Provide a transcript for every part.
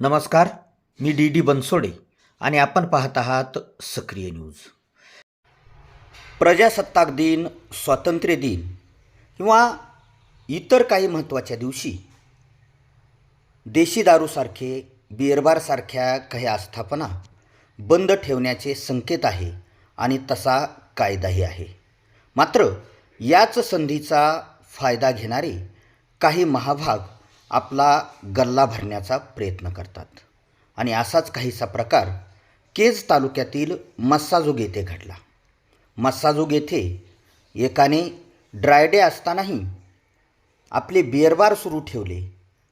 नमस्कार मी D D Bansode आणि आपण पाहत आहात सक्रिय न्यूज. प्रजासत्ताक दिन स्वातंत्र्य दिन किंवा इतर काही महत्त्वाच्या दिवशी. देशी दारूसारखे बिअरबारसारख्या काही आस्थापना बंद ठेवण्याचे संकेत आहे आणि तसा कायदाही आहे. मात्र याच संधीचा फायदा घेणारे काही महाभाग आपला गल्ला भरण्याचा प्रयत्न करतात. आणि असाच काहीसा प्रकार केज तालुक्यातील मस्साजोग येथे घडला. मस्साजोग येथे एकाने ड्रायडे असतानाही आपले बिअरबार सुरू ठेवले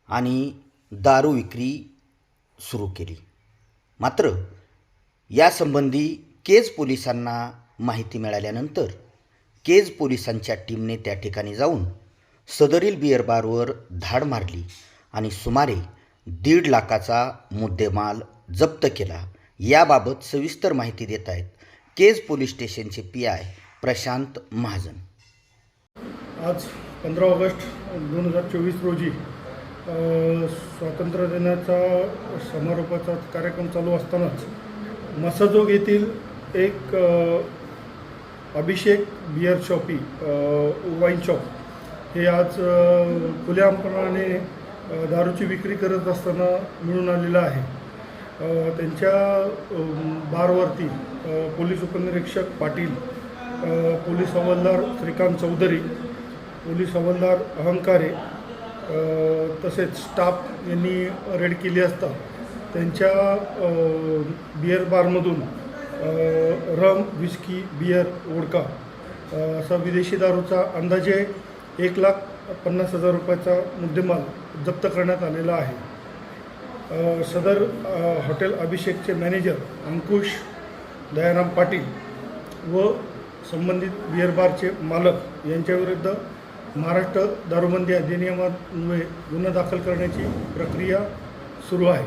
आणि दारू विक्री सुरू केली. मात्र यासंबंधी केज पोलिसांना माहिती मिळाल्यानंतर केज पोलिसांच्या टीमने त्या ठिकाणी जाऊन सदरील बिअर बारवर धाड मारली आणि सुमारे दीड लाखाचा मुद्देमाल जप्त केला. याबाबत सविस्तर माहिती देत आहेत केज पोलीस स्टेशनचे पी आय प्रशांत महाजन. आज पंधरा ऑगस्ट दोन हजार चोवीस रोजी स्वातंत्र्य दिनाचा समारोपाचा कार्यक्रम चालू असतानाच मसाजोग येथील एक Abhishek beer shoppe wine shop हे आज अ, खुल्यापणाने दारूची विक्री करत असताना मिळून आलेलं आहे. त्यांच्या बारवरती पोलीस उपनिरीक्षक पाटील पोलीस हवालदार श्रीकांत चौधरी पोलीस हवालदार अहंकारे तसेच स्टाफ यांनी रेड केली असता त्यांच्या बिअर बियर बारमधून रम विस्की बियर वोडका असा विदेशी दारूचा अंदाजे एक लाख पन्नास हजार रुपयाचा मुद्देमाल जप्त करण्यात आलेला आहे. सदर हॉटेल अभिषेकचे मॅनेजर अंकुश दयाराम पाटील व संबंधित बिअर बारचे मालक यांच्याविरुद्ध महाराष्ट्र दारूबंदी अधिनियमान्वये गुन्हा दाखल करण्याची प्रक्रिया सुरू आहे.